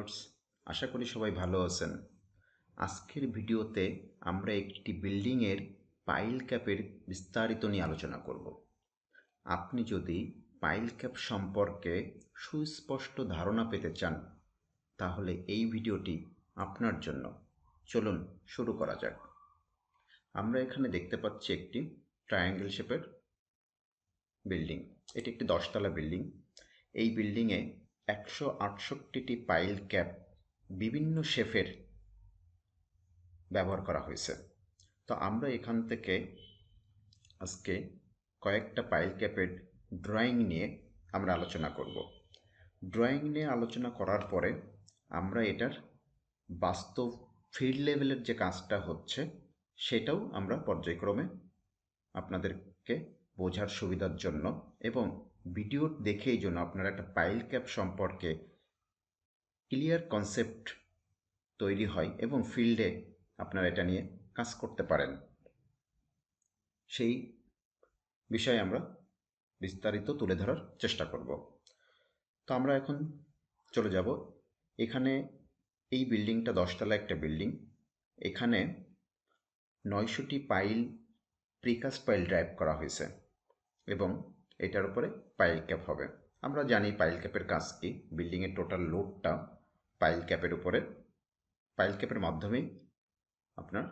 Viewers, আশা করি সবাই ভালো আছেন। আজকের ভিডিওতে আমরা একটি বিল্ডিংয়ের পাইল ক্যাপের বিস্তারিত নিয়ে আলোচনা করব। আপনি যদি পাইল ক্যাপ সম্পর্কে সুস্পষ্ট ধারণা পেতে চান, তাহলে এই ভিডিওটি আপনার জন্য। চলুন শুরু করা যাক। আমরা এখানে দেখতে পাচ্ছি একটি ট্রায়াঙ্গেল শেপের বিল্ডিং। এটি একটি দশতলা বিল্ডিং। এই বিল্ডিংয়ে একশো আটষট্টিটি পাইল ক্যাপ বিভিন্ন শেফের ব্যবহার করা হয়েছে। তো আমরা এখান থেকে আজকে কয়েকটা পাইল ক্যাপের ড্রয়িং নিয়ে আমরা আলোচনা করব। ড্রয়িং নিয়ে আলোচনা করার পরে আমরা এটার বাস্তব ফিল্ড লেভেলের যে কাজটা হচ্ছে, সেটাও আমরা পর্যায়ক্রমে আপনাদেরকে বোঝার সুবিধার জন্য এবং ভিডিও দেখেই জন্য আপনার একটা পাইল ক্যাপ সম্পর্কে ক্লিয়ার কনসেপ্ট তৈরি হয় এবং ফিল্ডে আপনারা এটা নিয়ে কাজ করতে পারেন। সেই বিষয়ে আমরা বিস্তারিত তুলে ধরার চেষ্টা করব। তো আমরা এখন চলে যাব। এখানে এই বিল্ডিংটা দশতলা একটা বিল্ডিং। এখানে নয়শোটি পাইল প্রিকাস পাইল ড্রাইভ করা হয়েছে। এবং এটার উপরে পাইল ক্যাপ হবে। আমরা জানি পাইল ক্যাপের কাজ কি। বিল্ডিংয়ের টোটাল লোডটা পাইল ক্যাপের উপরে পাইল ক্যাপের মাধ্যমেই আপনার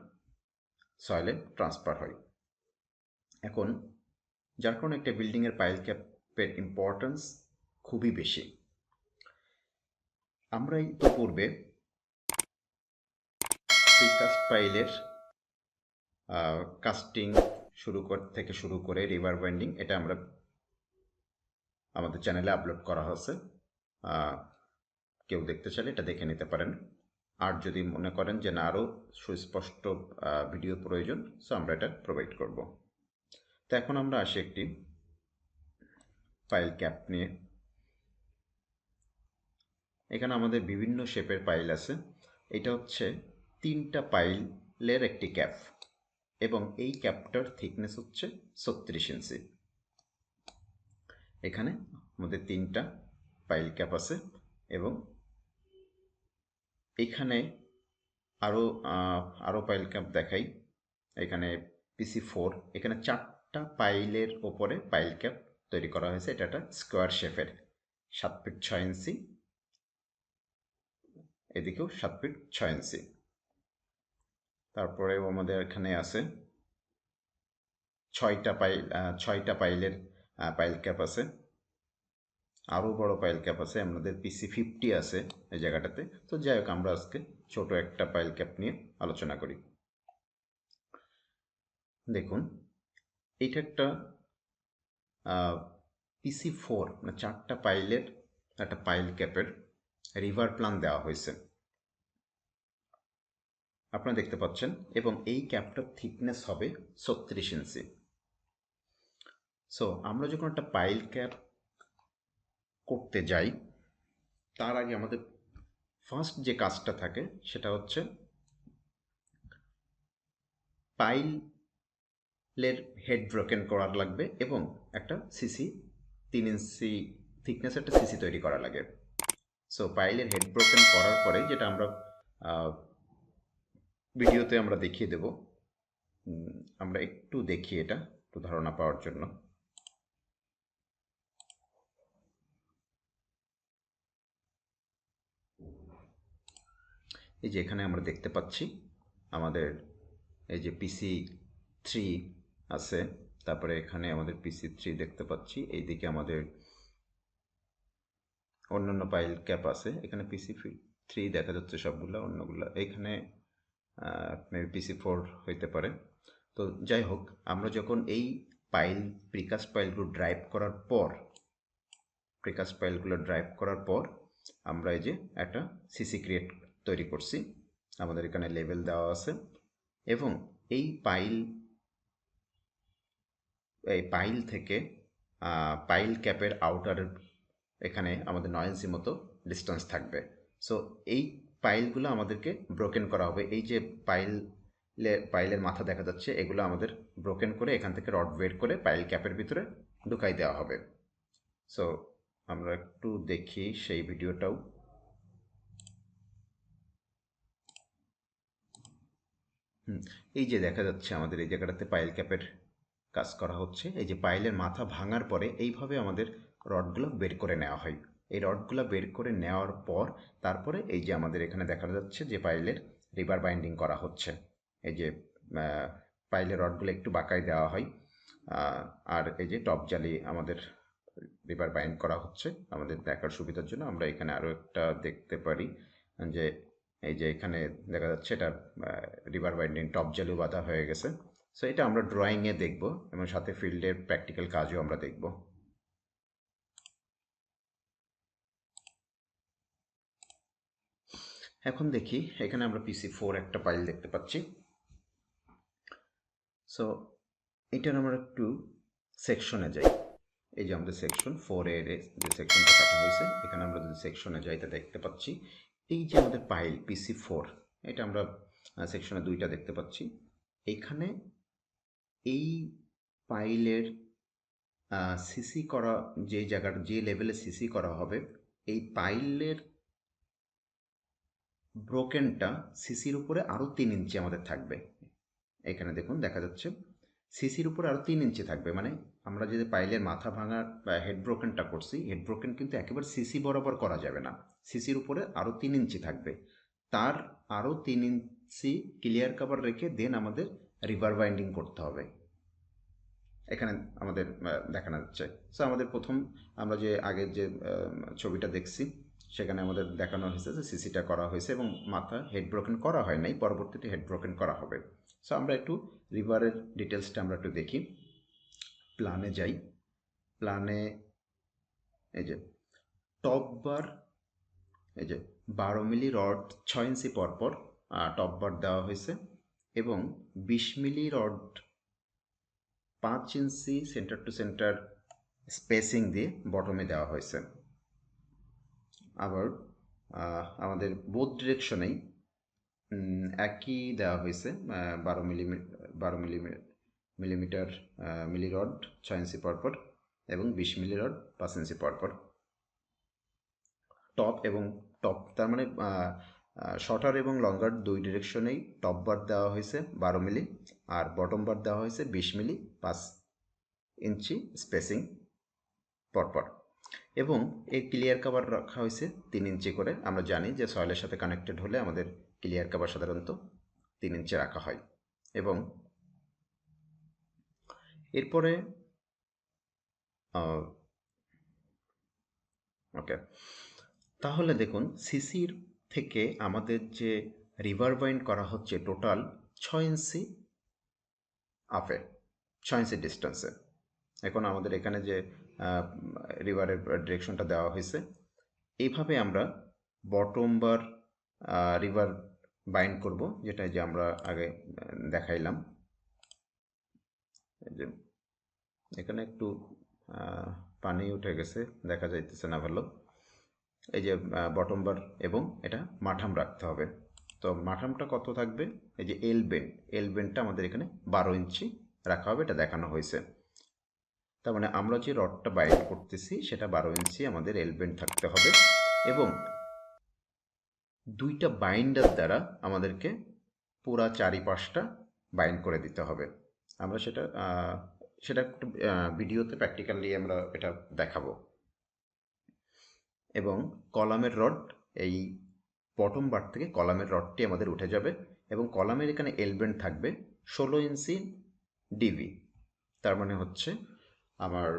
সয়েলে ট্রান্সফার হয়। এখন, যার কারণে একটা বিল্ডিংয়ের পাইল ক্যাপের ইম্পর্টেন্স খুবই বেশি। আমরা ইতিপূর্বে প্রিকাস্ট পাইলের কাস্টিং শুরু থেকে শুরু করে রিভার বাইন্ডিং এটা আমরা আমাদের চ্যানেলে আপলোড করা হয়েছে। কেউ দেখতে চাইলে এটা দেখে নিতে পারেন। আর যদি মনে করেন যে না আরও সুস্পষ্ট ভিডিও প্রয়োজন সো আমরা এটা প্রোভাইড করব। তো এখন আমরা আসি একটি পাইল ক্যাপ নিয়ে। এখানে আমাদের বিভিন্ন শেপের পাইল আছে। এটা হচ্ছে তিনটা পাইলের একটি ক্যাপ এবং এই ক্যাপটার থিকনেস হচ্ছে ছত্রিশ ইঞ্চি এখানে আমাদের তিনটা পাইল ক্যাপ আছে এবং এখানে আরও আরও পাইল ক্যাপ দেখাই। এখানে পিসি ফোর এখানে চারটা পাইলের ওপরে পাইল ক্যাপ তৈরি করা হয়েছে। এটা একটা স্কোয়ার শেপের সাত ফিট ছয় ইঞ্চি এদিকেও সাত ফিট ছয় ইঞ্চি তারপরেও আমাদের এখানে আছে। ছয়টা পাইল ছয়টা পাইলের পাইল ক্যাপ আছে। আরও বড় পাইল ক্যাপ আছে, আমাদের পিসি ফিফটি আছে এই জায়গাটাতে। তো যাই হোক, আমরা আজকে ছোট একটা পাইল ক্যাপ নিয়ে আলোচনা করি। দেখুন, এইটা একটা পিসি ফোর মানে চারটা পাইলের একটা পাইল ক্যাপের রিভার প্ল্যান দেওয়া হয়েছে। আপনারা দেখতে পাচ্ছেন, এবং এই ক্যাপটার থিকনেস হবে ছত্রিশ ইঞ্চি সো আমরা যখন একটা পাইল ক্যাপ করতে যাই, তার আগে আমাদের ফার্স্ট যে কাজটা থাকে, সেটা হচ্ছে পাইলের হেড ব্রোকেন করার লাগবে, এবং একটা সিসি তিন ইঞ্চি থিকনেস একটা সিসি তৈরি করা লাগে। সো পাইলের হেড ব্রোকেন করার পরে যেটা আমরা ভিডিওতে আমরা দেখিয়ে দেব। আমরা একটু দেখি এটা একটু ধারণা পাওয়ার জন্য। এই যে এখানে আমরা দেখতে পাচ্ছি আমাদের এই যে পিসি থ্রি আছে, তারপরে এখানে আমাদের পিসি থ্রি দেখতে পাচ্ছি। এইদিকে আমাদের অন্যান্য পাইল ক্যাপ আছে। এখানে পিসি থ্রি দেখা যাচ্ছে সবগুলো, অন্যগুলো। এখানে মেবি পিসি ফোর হইতে পারে। তো যাই হোক, আমরা যখন এই পাইল প্রিকাস পাইলগুলো ড্রাইভ করার পর প্রিকাস পাইলগুলো ড্রাইভ করার পর, আমরা এই যে একটা সিসি ক্রিয়েট তৈরি করছি। আমাদের এখানে লেভেল দেওয়া আছে। এবং এই পাইল এই পাইল থেকে পাইল ক্যাপের আউটারের এখানে আমাদের নয় ইঞ্চি মতো ডিস্টেন্স থাকবে। সো এই পাইলগুলো আমাদেরকে ব্রোকেন করা হবে। এই যে পাইল, পাইলের মাথা দেখা যাচ্ছে, এগুলো আমাদের ব্রোকেন করে এখান থেকে রড বের করে পাইল ক্যাপের ভিতরে ঢুকাই দেওয়া হবে। সো আমরা একটু দেখি সেই ভিডিওটাও। এই যে দেখা যাচ্ছে আমাদের এই জায়গাটাতে পাইল ক্যাপের কাজ করা হচ্ছে। এই যে পাইলের মাথা ভাঙার পরে এইভাবে আমাদের রডগুলো বের করে নেওয়া হয়। এই রডগুলো বের করে নেওয়ার পর তারপরে এই যে আমাদের এখানে দেখা যাচ্ছে যে পাইলের রিভার বাইন্ডিং করা হচ্ছে। এই যে পাইলের রডগুলো একটু বাঁকায় দেওয়া হয়। আর এই যে টপ জালি আমাদের রিভার বাইন্ড করা হচ্ছে। আমাদের দেখার সুবিধার জন্য আমরা এখানে আরও একটা দেখতে পারি যে, এই যে এখানে দেখা যাচ্ছে এটা রিভার বাইন্ডিং টপ জালিও বাঁধা হয়ে গেছে। সো এটা আমরা ড্রয়িংয়ে দেখব এবং সাথে ফিল্ডের প্র্যাকটিক্যাল কাজও আমরা দেখব। এখন দেখি, এখানে আমরা পিসি ফোর একটা ফাইল দেখতে পাচ্ছি। সো এটার আমরা একটু সেকশনে যাই। এই যে আমাদের সেকশন ফোর এর যে সেকশনটা কাটা হয়েছে, এখানে আমরা যদি সেকশনে যাই তা দেখতে পাচ্ছি। এই যে আমাদের পাইল পিসি ফোর এটা আমরা সেকশনে দুইটা দেখতে পাচ্ছি। এইখানে এই পাইলের সিসি করা, যে জায়গাটা, যে লেভেলে সিসি করা হবে, এই পাইলের ব্রোকেনটা সিসির উপরে আরও তিন ইঞ্চি আমাদের থাকবে। এখানে দেখুন, দেখা যাচ্ছে সিসির উপরে আরও তিন ইঞ্চি থাকবে। মানে আমরা যদি পাইলের মাথা ভাঙার হেড ব্রোকেনটা করছি হেড ব্রোকেন কিন্তু একেবারে সিসি বরাবর করা যাবে না। সিসির উপরে আরও তিন ইঞ্চি থাকবে। তার আরও তিন ইঞ্চি ক্লিয়ার কাভার রেখে দেন আমাদের রিভার বাইন্ডিং করতে হবে। এখানে আমাদের দেখানো যাচ্ছে সো আমাদের প্রথম আমরা যে আগের যে ছবিটা দেখছি সেখানে আমাদের দেখানো হয়েছে যে সিসিটা করা হয়েছে এবং মাথা হেড ব্রোকেন করা হয় নাই, পরবর্তীতে হেড ব্রোকেন করা হবে। সো আমরা একটু রিভারের ডিটেলসটা আমরা একটু দেখি। প্ল্যানে যাই। প্ল্যানে এই যে টপ বার এই যে, বারো মিলি রড ছয় ইঞ্চি পরপর টপ বার দেওয়া হয়েছে এবং বিশ মিলি রড পাঁচ inch centre to centre spacing দিয়ে বটমে দেওয়া হয়েছে। আবার আমাদের বোথ ডিরেকশনেই একই দেওয়া হয়েছে বারো মিলিমি বারো মিলিমি মিলিমিটার মিলি রড ছয় ইঞ্চি পরপর এবং বিশ মিলি রড পাঁচ ইঞ্চি পরপর টপ এবং টপ তার মানে শর্টার এবং লঙ্গার দুই ডিরেকশনেই টপ বার দেওয়া হয়েছে বারো মিলি আর বটম বার দেওয়া হয়েছে বিশ মিলি পাঁচ ইঞ্চি স্পেসিং পরপর এবং এই ক্লিয়ার কাভার রাখা হয়েছে তিন ইঞ্চি করে। আমরা জানি যে সয়েলের সাথে কানেক্টেড হলে আমাদের ক্লিয়ার কাভার সাধারণত তিন ইঞ্চি রাখা হয়। এবং এরপরে ওকে, তাহলে দেখুন সিসির থেকে আমাদের যে রিভার বাইন্ড করা হচ্ছে টোটাল ছয় ইঞ্চি আপে ছয় ইঞ্চি ডিস্টেন্সে এখন আমাদের এখানে যে রিভারের ডিরেকশনটা দেওয়া হয়েছে, এইভাবে আমরা বটম বার রিভার বাইন্ড করব, যেটা যে আমরা আগে দেখাইলাম। এখানে একটু পানি উঠে গেছে, দেখা যাইতেছে না ভালো। এই যে বটম বার এবং এটা মাঠাম রাখতে হবে। তো মাঠামটা কত থাকবে? এই যে এল বেন্ড এল বেন্ডটা আমাদের এখানে বারো ইঞ্চি রাখা হবে, এটা দেখানো হয়েছে। তার মানে আমরা যে রডটা বাইন্ড করতেছি, সেটা বারো ইঞ্চি আমাদের এল বেন্ড থাকতে হবে এবং দুইটা বাইন্ডার দ্বারা আমাদেরকে পুরা চারিপাশটা বাইন্ড করে দিতে হবে। আমরা সেটা সেটা একটু ভিডিওতে প্র্যাকটিক্যালি আমরা এটা দেখাবো। এবং কলামের রড, এই বটম বার থেকে কলামের রডটি আমাদের উঠে যাবে এবং কলামের এখানে এলবেন্ড থাকবে ষোলো ইঞ্চি ডিভি তার মানে হচ্ছে আমার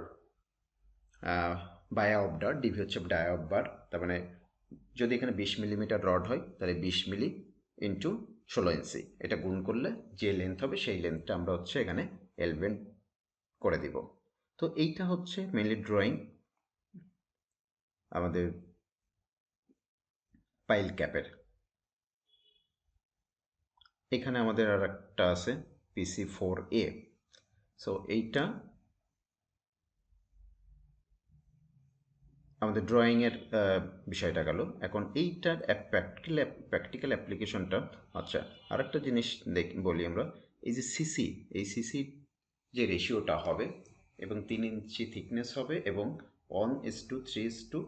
বায়া অবডার ডিভি হচ্ছে ডায়া অববার তার মানে যদি এখানে বিশ মিলিমিটার রড হয়, তাহলে বিশ মিলি ইন্টু ষোলো ইঞ্চি এটা গুণ করলে যে লেন্থ হবে, সেই লেন্থটা আমরা হচ্ছে এখানে এলবেন্ড করে দিব। তো এইটা হচ্ছে মেনলি ড্রয়িং আমাদের পাইল ক্যাপের এখানে আমাদের আর একটা আছে পিসি ফোর এ সো এইটা আমাদের ড্রয়িংয়ের বিষয়টা গেল। এখন এইটার প্র্যাকটিক্যাল প্র্যাকটিক্যাল অ্যাপ্লিকেশনটা আচ্ছা আরেকটা জিনিস দেখ, বলি আমরা। এই যে সিসি এই সিসির যে রেশিওটা হবে এবং তিন ইঞ্চি থিকনেস হবে এবং one is to three is to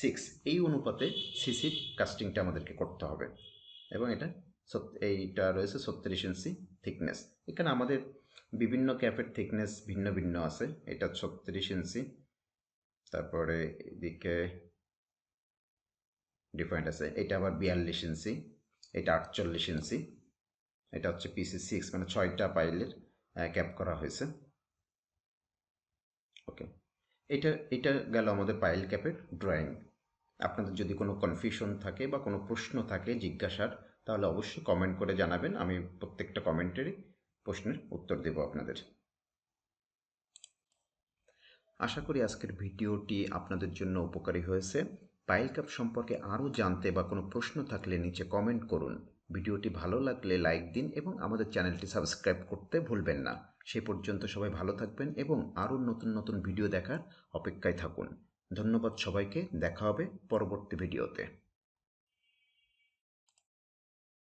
six এই অনুপাতে সিসির কাস্টিংটা আমাদেরকে করতে হবে। এবং এটা এইটা রয়েছে ছত্রিশ ইঞ্চি থিকনেস এখানে আমাদের বিভিন্ন ক্যাপের থিকনেস ভিন্ন ভিন্ন আছে। এটা ছত্রিশ ইঞ্চি তারপরে এদিকে ডিফারেন্ট আছে। এটা আবার বিয়াল্লিশ ইঞ্চি, এটা আটচল্লিশ ইঞ্চি, এটা হচ্ছে পিসি সিক্স মানে ছয়টা পাইলের ক্যাপ করা হয়েছে। ওকে এটা এটা গেল আমাদের পাইল ক্যাপের ড্রয়িং আপনাদের যদি কোনো কনফিউশন থাকে বা কোনো প্রশ্ন থাকে জিজ্ঞাসার, তাহলে অবশ্যই কমেন্ট করে জানাবেন, আমি প্রত্যেকটা কমেন্টেরই প্রশ্নের উত্তর দেব আপনাদের। আশা করি আজকের ভিডিওটি আপনাদের জন্য উপকারী হয়েছে। পাইল কাপ সম্পর্কে আরও জানতে বা কোনো প্রশ্ন থাকলে নিচে কমেন্ট করুন। ভিডিওটি ভালো লাগলে লাইক দিন এবং আমাদের চ্যানেলটি সাবস্ক্রাইব করতে ভুলবেন না। সে পর্যন্ত সবাই ভালো থাকবেন এবং আরও নতুন নতুন ভিডিও দেখার অপেক্ষায় থাকুন। ধন্যবাদ সবাইকে। দেখা হবে পরবর্তী ভিডিওতে।